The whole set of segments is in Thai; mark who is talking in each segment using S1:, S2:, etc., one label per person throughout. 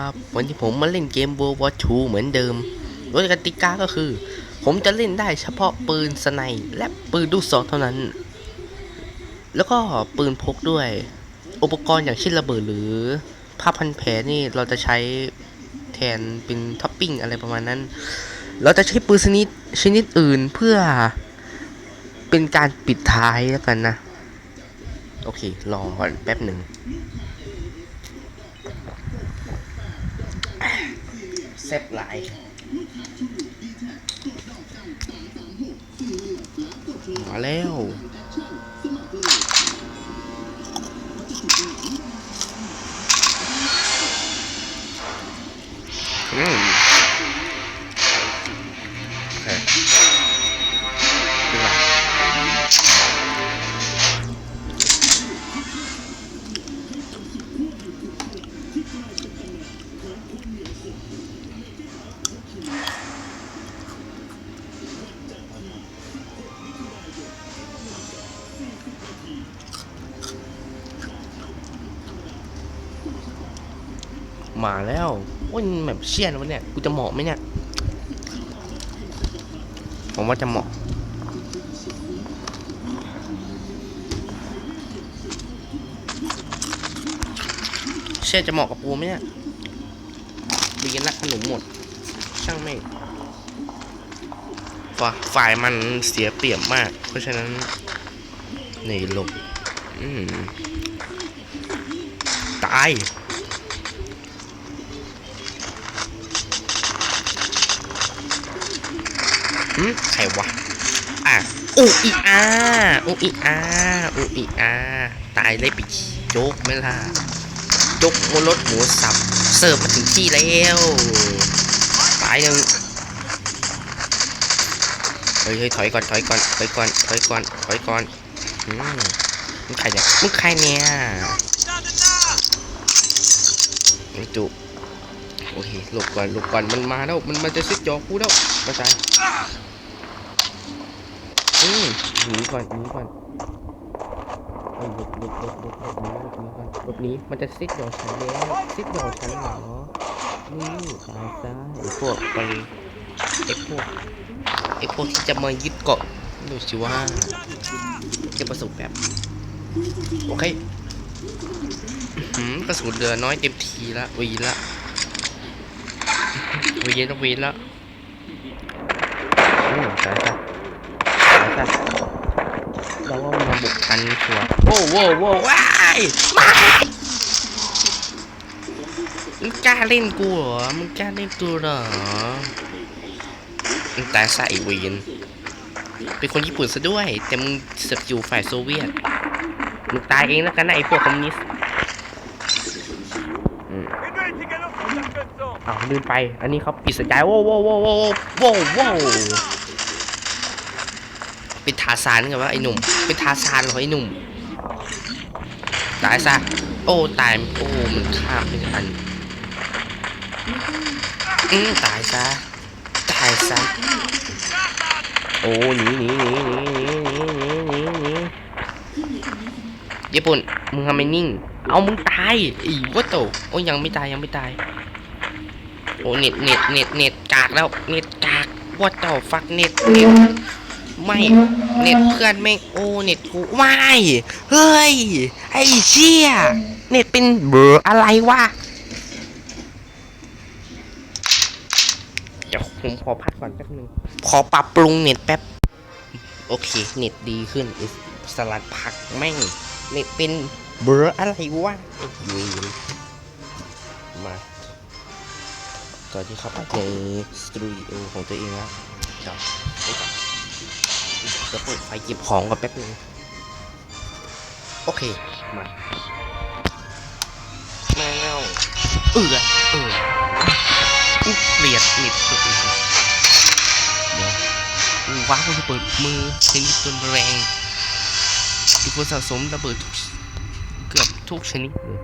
S1: ครับวันที่ผมมาเล่นเกม World War II เหมือนเดิม โดยกติกาก็คือ ผมจะเล่นได้เฉพาะปืนสไนป์และปืนลูกซองเท่านั้น แล้วก็ปืนพกด้วย อุปกรณ์อย่างเช่นระเบิดหรือผ้าพันแผลนี่เราจะใช้แทนเป็นท็อปปิ้งอะไรประมาณนั้น เราจะใช้ปืนชนิดชนิดอื่นเพื่อเป็นการปิดท้ายแล้วกันนะ โอเครอก่อนแป๊บหนึ่ง ซ่บหลายมาแล้ว มาแล้วโอ้ยแบบเชี่ยนวะเนี่ยกูจะเหมาะไหมเนี่ยผมว่าจะเหมาะเชื่อจะเหมาะกับปูไหมเนี่ยบีนละขนมหมด ช่างไม่ฝ่าฝ่ายมันเสียเปรียบมาก เพราะฉะนั้นหนี่หลบอืมตาย อืมใครวะ อะอุอีอาอุอีอาอุอีอาตายเลยปิโจ๊กไหม่ล่ะโจ๊กมรสหมูสับ เสิร์ฟมาถึงที่แล้ว ตายยังเฮ้ยเฮ้ยถอยก่อน ถอยก่อน ถอยก่อน ถอยก่อน ถอยก่อน อืมมึงใครเนี่ยมึงใครเนี่ยมึงจุโอเคหลบก่อนหลบก่อน มันมาแล้ว มันมันจะซิดจอกูแล้วกระจาย อืมหนีก่อนหนีก่อนเอ้ยหลบหลบหลบหลบหลบหนีหลบหนีก่อนหลบหนีมันจะซิดหยอฉันแล้วซิดหยอฉันเหรอนี่ตายซะไอ้พวกไปไอ้พวกไอ้พวกที่จะมายึดเกาะดูสิว่าเก็บประสบแบบโอเคอื้อหือกระสุนเหลือน้อยเต็มทีละวีละวีละวีละอืมตายซะ แต่เราว่ามันมาบุกกันชัวร์โว้วโว้วโว้วว้ายว้ายมึงกล้าเล่นกูเหรอมึงกล้าเล่นกูเหรอมึงตายซะไอเวนเป็นคนญี่ปุ่นซะด้วย แต่มึงเสือกอยู่ฝ่ายโซเวียตมึงตายเองแล้วกันนะไอพวกคอมมิวนิสต์อืมอ้าวลืมไป อันนี้เขาปิดสัญญาณโว้วโว้วโว้วโว้วโว้วโว้วเป็นทาซานกันวะไอ้หนุ่ม เป็นทาซานเหรอไอ้หนุ่ม ตายซะ โอ้ ตาย โอ้ มันข้ามไปอันอืมตายซะ ตายซะ โอ้หนีหนีหนีหนีหนีหนีหนีหนีหนีญี่ปุ่น มึงทำไมนิ่ง เอามึงตายอีวัตโตโอ้ยยังไม่ตายยังไม่ตาย โอ้เน็ตเน็ตเน็ตเน็ตกากแล้ว เน็ตกากวัตโตฟักเน็ตเน็ต ไม่เน็ตเพื่อนไม่งโอ้เน็ตกูไม่เฮ้ยไอ้เชี่ยเน็ตเป็นเบอร์อะไรวะเดี๋ยวผมขอพักก่อนแป๊บนึงขอปรับปรุงเน็ตแป๊บโอเคเน็ตดีขึ้นไอ้สลัดผักแม่งเน็ตเป็นเบอร์อะไรวะไอ้เวนมาตอนที่เข้าไปในสตูดิโอของตัวเองแล้วเดี๋ยวไปก่อน จะเปิดไฟเก็บของก่อนแป๊บนึงโอเค มาแมวเออเอออุ๊ยเกลียดเน็ตตัวเองเดี๋ยวว้าวจะเปิดมือชนิดจนแรงอีกคนสะสมระเบิดทุกเกือบทุกชนิดเลย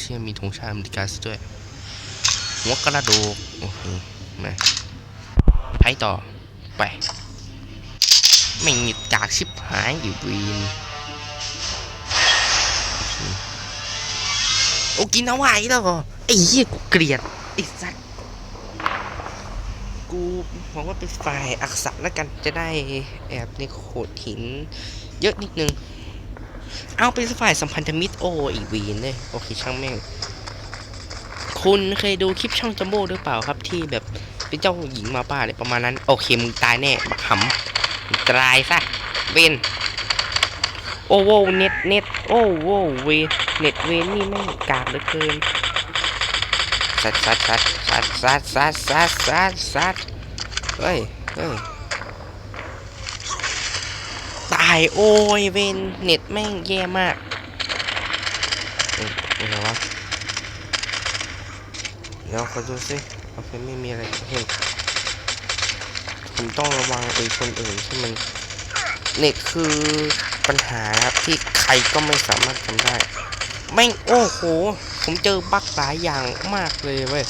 S1: เชี่ยมีธงชาติอเมริกาซะด้วย หัวกระดูกโอ้โหมาไปต่อ ไป ไม่หยุดจากชิบหายอยู่วีนโอ้กินเอาไว้แล้วเหรอไอ้เหี้ยกูเกลียดไอ้สัตว์กูหวังว่าเป็นฝ่ายอักษรแล้วกันจะได้แอบในโขดหิน เยอะนิดนึง เอาเป็นฝ่ายสัมพันธมิตร โอ้อีกวีนเลยโอเคช่างแม่ง คุณเคยดูคลิปช่องจัมโบ้หรือเปล่าครับที่แบบเป็นเจ้าหญิงมาป่าอะไรประมาณนั้น โอเคมึงตายแน่บักหำตายซะเวนโอ้โวเน็ตเน็ตโอ้โวเวเน็ตเวนนี่แม่งกากเหลือเกินสัดสัดสัดสัดสัดสัดสัดสัดสัดเฮ้ยเฮ้ยตายโอ้ยเวนเน็ตแม่งแย่มาก ยอะไรวะเดี๋ยวขอดูสิโอเคไม่มีอะไรเห็นผมต้องระวังไอ้คนอื่นที่มันเน็ตคือปัญหาครับที่ใครก็ไม่สามารถทำได้แม่งโอ้โห ผมเจอบั๊กหลายอย่างมากเลยเว้ย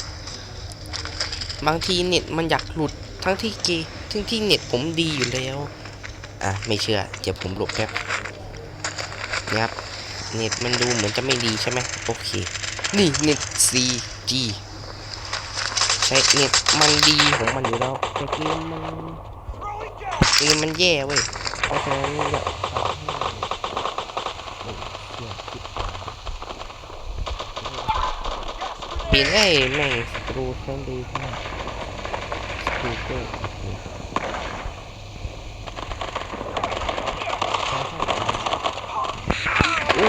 S1: บางทีเน็ตมันอยากหลุดทั้งที่เกทั้งที่เน็ตผมดีอยู่แล้ว อะ ไม่เชื่อ เดี๋ยวผมหลบแป๊บนี่ครับ เน็ตมันดูเหมือนจะไม่ดีใช่ไหมโอเค นี่เน็ต 4G ใช้เน็ตมันดีของมันอยู่แล้วแต่เกมมันเกมมันแย่เว้ยเพราะฉะนั้นอยาปีนไอ้แม่งสกรูเส้นดีมากสกรูเกอร์โอ้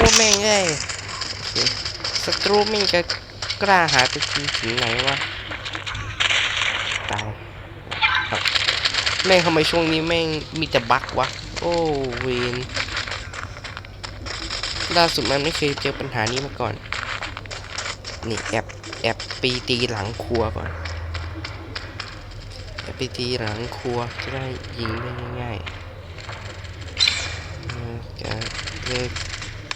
S1: แม่งเอ้ยโอเคสกรูม่งจะกล้าหาไปทีถึงไหนวะ ตายครับแม่งทำไมช่วงนี้แม่งมีแต่บั๊กวะ โอ้เวนล่าสุดมันไม่เคยเจอปัญหานี้มาก่อน นี่แอบแอบปีตีหลังครัวก่อนแอบปีตีหลังครัวจะได้ยิงได้ง่ายๆเออจะเลิก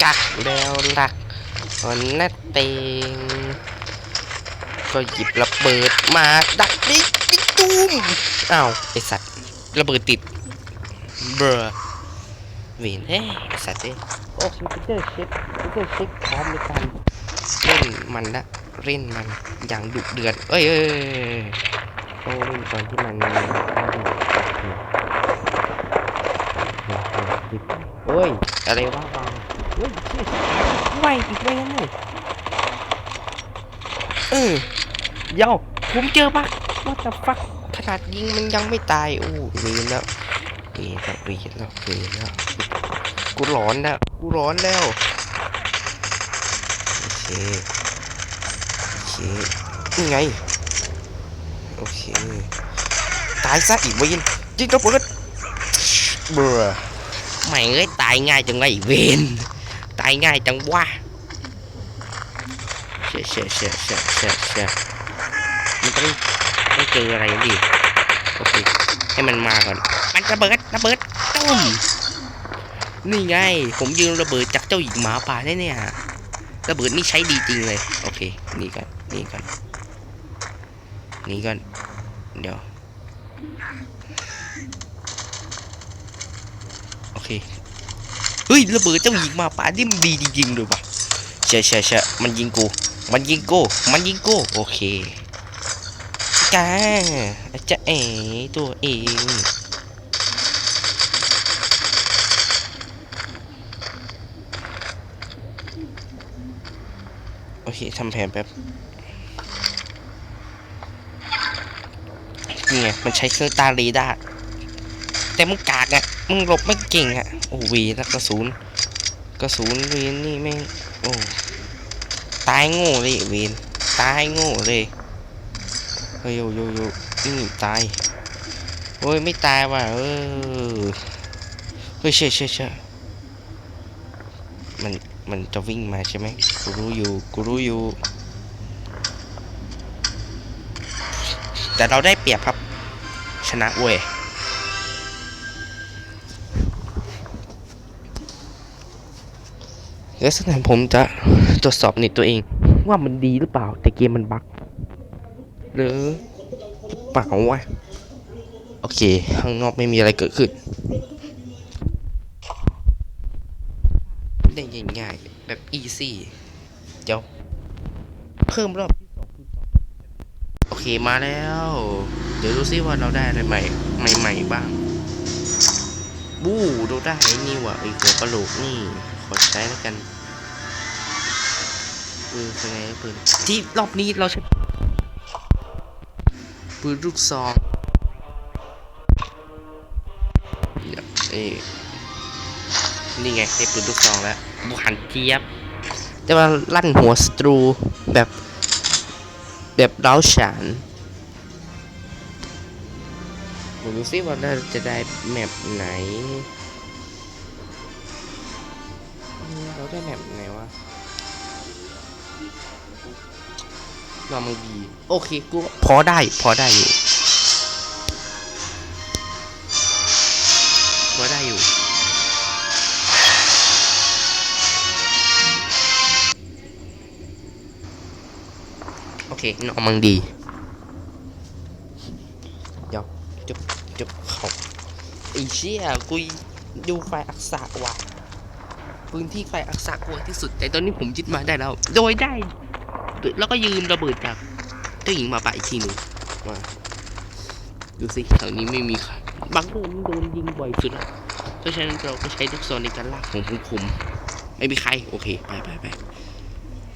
S1: กักแล้วหลักอ่อนนัดเตงก็หยิบระเบิดมาดักดิดิตูมอ้าวไอสัตว์ระเบิดติดเบอเวนเอ้ยไอสัตว์เอ้ยโอ้คอมพิวเตอร์เช็คคอมพิวเตอร์เช็คพร้อมในการเล่นมันละเล่นมันอย่างดุเดือดเอ้ยเอ้ยเอ้ยต้องเล่นตอนที่มันโอ้ยอะไรวะวาง เฮ้ยเชี่ยไหวอีกแล้วเนี่เออเย้าผมเจอปะว่าแต่ฟักขนาดยิงมันยังไม่ตายโอ้เวีนแล้วเวีนแล้วเวีนแล้วเวีนแล้วกูร้อนแล้วกูร้อนแล้วโอเคโอเคนี่ไงโอเคตายซะอีกเวนยิงระเบิดเบื่อไม่เอ้ยตายง่ายจังไงเวน ตายง่ายจังวะเชี่ยเชี่ยเชี่ยเชี่ยเชี่ยเชี่ยมันต้องต้องเจออะไรดิโอเคให้มันมาก่อน มันระเบิดระเบิดตุ้มนี่ไง ผมยืนระเบิดจากเจ้าหญิงหมาป่าได้เนี่ยระเบิดนี่ใช้ดีจริงเลย โอเคนี่ก่อนนี่ก่อนนี่ก่อนเดี๋ยว โอเค เฮ้ยระเบิดเจ้าหญิงมาป่านี่มันดีจริงๆเลยว่ะเช่เช่เช่มันยิงกู มันยิงกู มันยิงกู โอเคจ้าจะเอ๋ตัวเองโอเคทำแผนแป๊บนี่ไงมันใช้เครื่องตาเรดาร์ แต่มึงกากอะมึงหลบไม่เก่งอะโอ้วีแล้วกระสุนกระสุนวนนี่แม่งโอ้ตายโง่เลยเวนตายโง่เลยเฮ้ยโยโยโยนี่ตายโอ้ยไม่ตายว่ะเออเฮ้ยเช่เช่เช่มันมันจะวิ่งมาใช่ไหมกูรู้อยู่กูรู้อยู่แต่เราได้เปรียบครับชนะเว้ย ล้วสักหนผมจะตรวจสอบเน็ตตัวเอง ว่ามันดีหรือเปล่า แต่เกมมันบั๊กหรือเปล่าวะโอเค ข้างนอกไม่มีอะไรเกิดขึ้น ได้ง่ายๆแบบอีซี่เดี๋ยวเพิ่มรอบที่สองคูณสองโอเคมาแล้ว เดี๋ยวดูซิว่าเราได้อะไรใหม่ใหม่ ๆ บ้าง บู้เราได้นี่ว่ะไอ้หัวกะโหลกนี่ ขอใช้แล้วกันปืนเป็นไงปืนที่รอบนี้เราใช้ปืนลูกซองเนี่ยเอ้นี่ไงได้ปืนลูกซองแล้วบุหันเจี๊ยบจะมาลั่นหัวสตรูแบบแบบเร้าฉานมดูซิว่าเราจะได้แมปไหน ได้แมปไหนวะนอร์มังดีโอเคกูพอได้พอได้อยู่พอได้อยู่โอเคนอร์มังดีเดี๋ยวจบจบเขาไอ้เชี่ยกูดูไฟอักษะว่ะ พื้นที่ไฟอักษะกลัวที่สุด แต่ตอนนี้ผมยึดมาได้แล้ว โดยได้ แล้วก็ยืมระเบิดจากเจ้าหญิงมาป่าอีกทีหนึ่งมาดูสิแถวนี้ไม่มีใครบางเองมันโดนยิงบ่อยสุดละเพราะฉะนั้นเราก็ใช้ลูกซองในการลากของคุมคุมไม่มีใคร โอเค ไปไปไป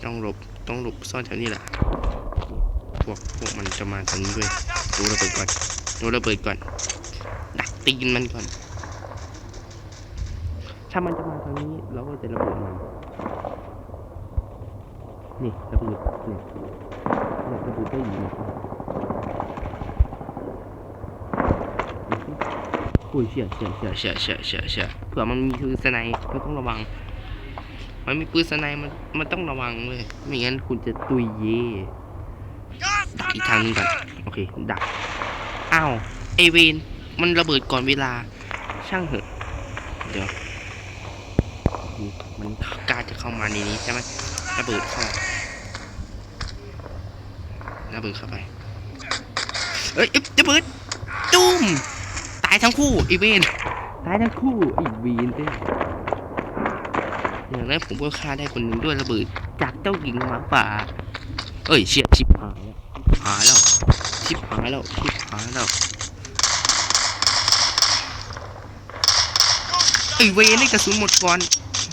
S1: ต้องหลบต้องหลบซ่อนแถวนี้แหละพวกพวกมันจะมาทางนี้ด้วยดูระเบิดก่อนดูระเบิดก่อนดักตีนมันก่อน ถ้ามันจะมาทางนี้ เราก็จะระเบิดมัน นี่ระเบิดเนี่ยเนี่ยระเบิดได้ยินอุ้ยเชี่ยเชี่ยเชี่ยเชี่ยเชี่ยเชี่ยเชี่ยเผื่อมันมีปืนสไนป์มันต้องระวัง มันมีปืนสไนมันมันต้องระวังเว้ยไม่งั้นคุณจะตุยเย่ดักอีกทางนึงก่อนโอเคดักอ้าวเอเวนมันระเบิดก่อนเวลาช่างเถอะ เดี๋ยวนี่ มันกล้าจะเข้ามาในนี้ใช่ไหมระเบิดเข้าระเบิดเข้าไปเอ้ยเอ้ยระเบิดตุ้มตายทั้งคู่ไอเวนตายทั้งคู่ไอเวนเต้ยอย่างนั้นผมก็ฆ่าได้คนหนึ่งด้วยระเบิดจากเจ้าหญิงหมาป่า เอ้ยเชียชิบหายแล้วหายแล้วชิบหายแล้วชิบหายแล้วไอเวนนี่กระสุนหมดก่อน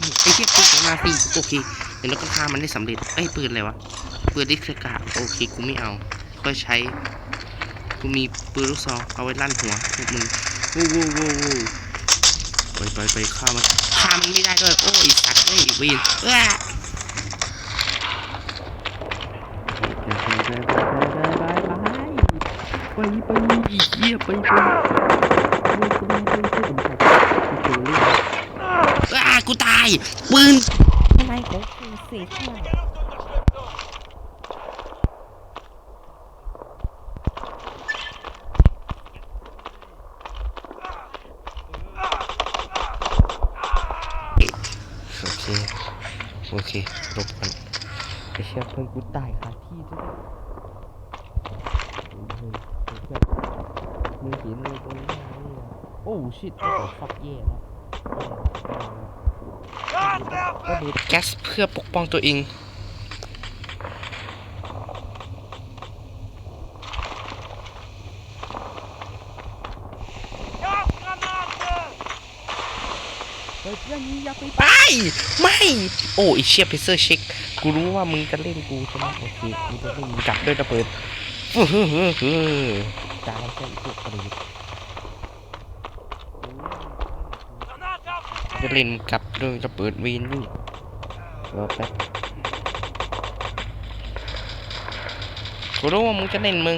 S1: ไอ้เทียปืนของนาซีโอเคเดี๋ยวเราก็ฆ่ามันได้สำเร็จไอยปืนอะไรวะปืนดิสกาโอเคกูไม่เอาก็ใช้กูมีปืนลูกซองเอาไว้ลั่นหัวพวกมึงวู้วู้วู้วู้ไปไปไปฆ่ามันฆ่ามันไม่ได้ด้วยโอ้ยสัตว์ไอ้ยเวนเอ้อไปไปไปอีเหี้ยไปไปอ้า กูตาย ปืน
S2: อะไรของคุณเสียท่า
S1: โอเค โอเคหลบกันไอเชี่ยเพื่อนกูตายคาที่ด้วยเฮ้ยเฮ้ยเพื่อนมึงเห็นเลยตรงน้านี่นะโอ้ชิตโอ้ฟักเย่แล้วก็ดูแก๊สเพื่อปกป้องตัวเอง
S2: ไป
S1: ไม่ โอ้ไอเชียเพเซอร์เช็ค กูรู้ว่ามึงจะเล่นกูใช่ไหมโอเคกูจะเล่นมึงกลับด้วยระเบิดเฮ้อเฮ้อเฮ้อเฮ้อตายใช่พวกกระดูกจะเล่นกลับ ด้วยระเบิดวีนนี่รอแป๊บกูรู้ว่ามึงจะเล่นมึง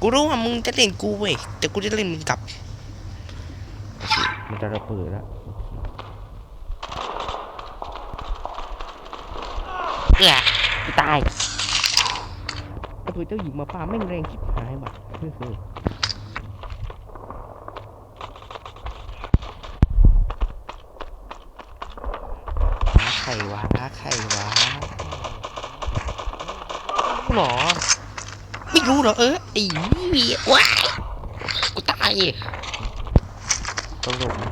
S1: กูรู้ว่ามึงจะเล่นกูเว้ย แต่กูจะเล่นมึงกลับ มันจะระเบิดแล้วเอื้อกูตายกระเทยเจ้าหญิงมาป่าแม่งแรงชิบหายว่ะเฮ้ยเฮ้ยหาไข่ วะหาไข่วะหรอ ไม่รู้เหรอเออไอ้เหี้ยว้ายกูตายตลกนะ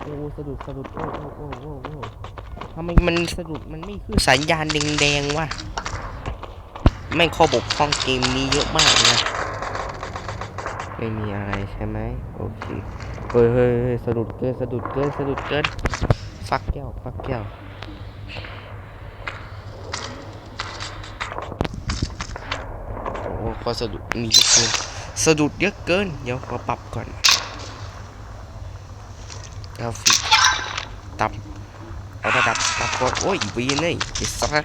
S1: โอ้สะดุดสะดุดโอ้โอ้โอ้โอ้โอ้ทำไมมันสะดุดมันไม่ขึ้นสัญญาณแดงๆวะแม่งข้อบกพร่องเกมนี้เยอะมากเลยนะไม่มีอะไรใช่ไหมโอเคเฮ้ยเฮ้ยเฮ้ยสะดุดเกินสะดุดเกินสะดุดเกิน ฟักแก้วฟักแก้วโอ้ก็สะดุดมีเยอะเกินสะดุดเยอะเกิน เดี๋ยวขอปรับก่อนกราฟิกต่ำเอาระดับต่ำก่อนโอ้ยวีนเลยไอ้สัส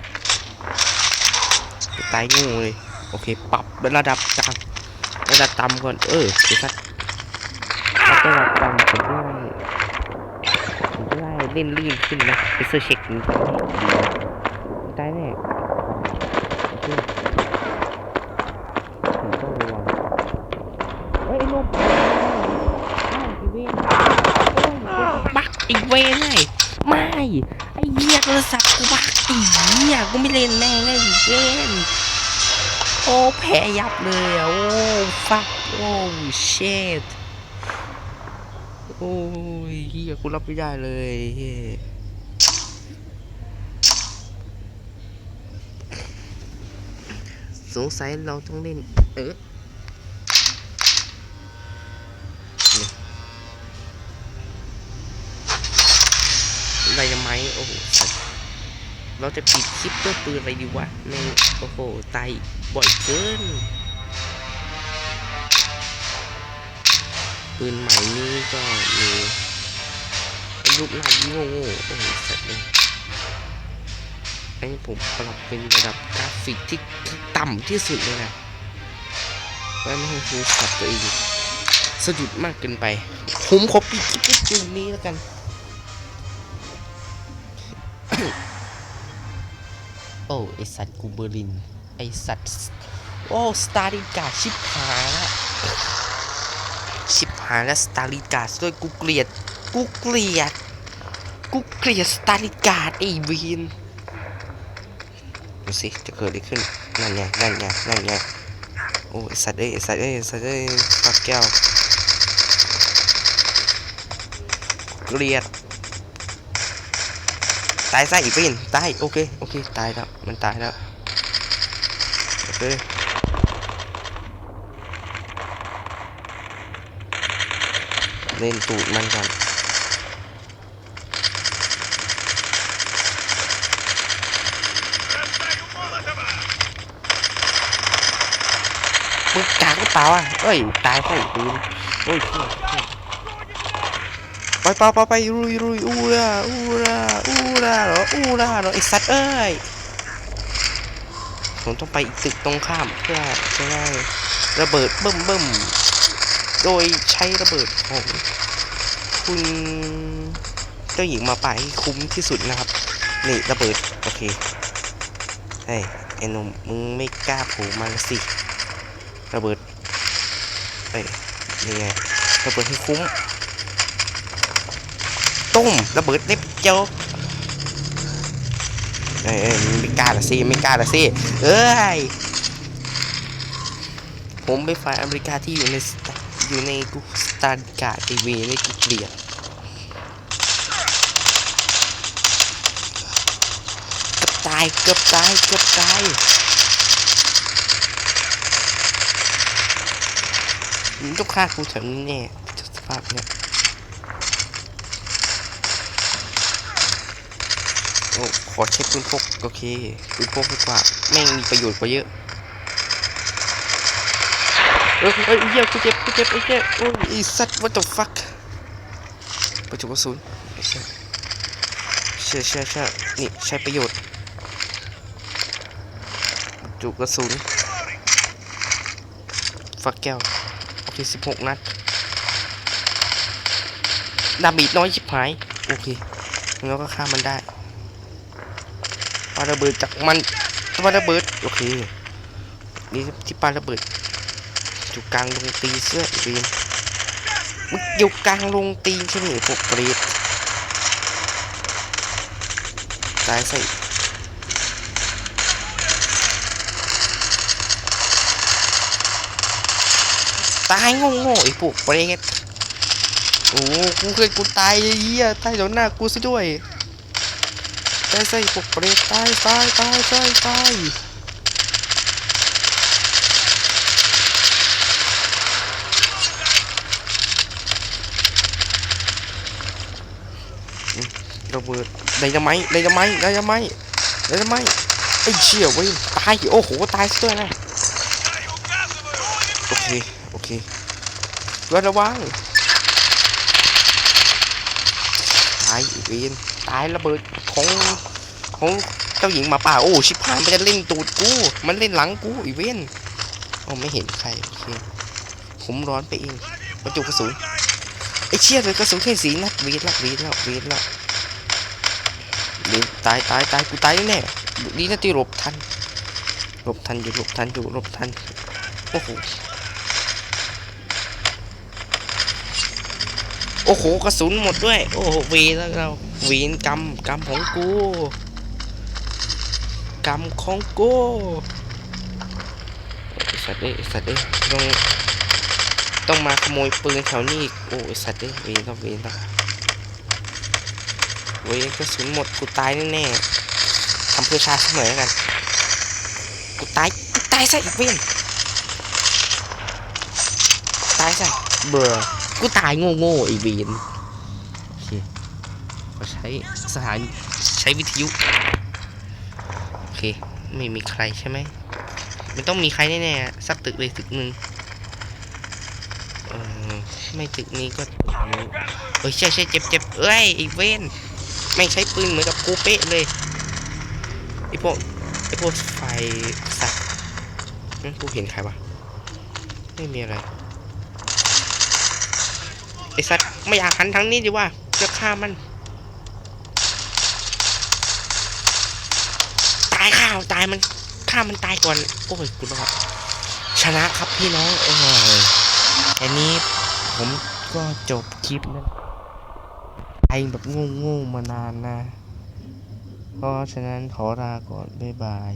S1: จะตายงูเลยโอเค ปรับระดับต่ำระดับต่ำก่อน เออไอ้สัสปรับระดับต่ำผมได้ผมได้ เล่นลื่นขึ้นนะไปเซอร์เช็คนี้ได้แน่โอเคผมต้องระวังเฮ้ยไอ้นมไอ้เวนบักไอ้เวนเลยไม่ไอ้เหี้ยโทรศัพท์กูบักไอ้เหี้ยกูไม่เล่นแม่งไอ้เวนโอ้แพ้ยับเลยอะโอ้ฟักโอ้เชด โอ้ยเหี้ยกูรับไม่ได้เลยเหี้ยสงสัยเราต้องเล่น เอออะไรทำไมโอ้โหเราจะปิดคลิปด้วยปืนอะไรดีวะในโอ้โหตายบ่อยเกิน ปืนใหม่นี้ก็มีรูปหน้าโง่ๆโอ้โหสัตว์เลยอันนี้ผมปรับเป็นระดับกราฟิกที่ต่ำที่สุดเลยนะเพื่อไม่ให้โทรศัพท์ตัวเองสะดุดมากเกินไป ผมขอปิดคลิปด้วยปืนนี้แล้วกันโอ้ไอสัตว์กูเบอร์ลิน ไอสัตว์ โอ้ สตาร์ลิกาชิบหายละ หาแล้วสตาร์ลิกาด้วยกูเกลียดกูเกลียดกูเกลียดสตาร์ลิกาไอ้วีนดูสิจะเกิดอะไรขึ้นนั่นไงนั่นไงนั่นไงโอ้สัตว์เอ้ยสัตว์เอ้ยไอ้สัตว์เอ้ยฟักแก้วเกลียดตายซะอีกเป็นตายโอเคโอเคตายแล้วมันตายแล้วโอเค เล่นตูดมันกันมึงกากหรือเปล่าอะเอ้ย ตายไปปืนโอ้ยเชี่ยเชี่ยไปไปไปไปรุยรุยอูราอูราอูราเหรออูราเหรอไอสัตว์เอ้ยผมต้องไปตึกตรงข้ามเพื่อจะได้ระเบิดเบิ่มเบิ่ม โดยใช้ระเบิดของคุณเจ้าหญิงมาป่าให้คุ้มที่สุดนะครับ นี่ระเบิด โอเคเฮ้ยไอ้หนุ่มมึงไม่กล้าโผูมาละสิ ระเบิดเอ้ยยังไงระเบิดให้คุ้มตุ้มระเบิดเล็บเจ้าเอ้ยเอ้ยไม่กล้าละสิไม่กล้าละสิเอ้ยผมไปนฝ่ายอเมริกาที่อยู่ในสตา อยู่ในกูสตาร์กาทีวีในกูเกลียดกือบตายเกือบตายเกือบตายมึงต้องฆ่ากูแถวนี้แน่สภาพเนี่ยโอ้ขอเช็คปืนพกโอเคปืนพกดีกว่าแม่งมีประโยชน์กว่าเยอะ เอ้ยเอ้ยเหี้ยกูเจ็บกูเจ็บไอ้เหี้ยโอ้ยไอ้สัตว์ what the fuck ประจุกระสุนไม่ใช่ใช่ใช่ใช่นี่ใช้ประโยชน์ประจุกระสุนฟักแก้วโอเคสิบหกนัดดาเมจน้อยชิบหาย โอเคแล้วก็ฆ่ามันได้ปาระเบิดจากมันปาระเบิด โอเค นี่ที่ปาระเบิด อยู่กลางลงตีเสื้ออีนมึงอยู่กลางลงตีนใช่ไหมพวกเปรตตายใส่ตายงงๆไอ้พวกเปรตโอ้กูเคยกูตายเหี้ยตายต่อหน้ากูซะด้วยตายซะไอ้พวกเปรตตายตายตายตายตาย ระเบิดไดนาไมต์ไดนาไมต์ไดนาไมต์ไดนาไมต์ไอ้เชี่ยเว้ยตายโอ้โหตายซะด้วยนะโอเคโอเคระระวังตายอีกเวนตายระเบิดของของเจ้าหญิงมาป่าโอ้ชิบหายมันจะเล่นตูดกูมันเล่นหลังกูอีเวนโอ้ไม่เห็นใครโอเคผมร้อนไปเองบรรจุกระสุน ไอ้เชี่ยเลยกระสุนแค่สีนัดวีนละวีนละวีนละเวีนตายตายตายกูตายแน่ดีนะที่หลบทันหลบทันอยู่หลบทันอยู่หลบทันโอ้โหโอ้โหกระสุนหมดด้วย โอ้โหวรแล้วเราเวรกรรมกรรมของกูกรรมของกูอ้สัตว์เอ้สัตว์เอ้ยต้อง ต้องมาขโมยปืนแถวนี้อีก โอ้ไอ้สัตว์เอ้ยเวรแล้วเวรแล้วเวรกระสุนหมดกูตายแน่ๆทำเพื่อชาติเสมอแล้วกัน กูตาย กูตายซะอีกเวรตายซะเบื่อกูตายโง่โง่ๆไอ้เวนโอเคก็ใช้สถานใช้วิทยุ โอเค ไม่มีใครใช่ไหมมันต้องมีใครแน่ๆสักตึกเลยตึกหนึ่งเออ ไม่ตึกนี้ก็ตึกเอ้ยใช่ใช่เจ็บเจ็บเอ้ยไอเวนไม่งใช้ปืนเหมือนกับกูเป๊ะเลยไอพวกไอพวกไฟสัตว์หึกูเห็นใครวะไม่มีอะไรไอสัตว์ไม่อยากหันทางนี้ดีว่าจะฆ่ามันตายข้าวตายมันฆ่ามันตายก่อนโอ้ยกูรอดชนะครับพี่น้องโอ้ย อันนี้ผมก็จบคลิปแล้วไปแบบงง่ๆมานานนะ เพราะฉะนั้นขอลาก่อน บ๊ายบาย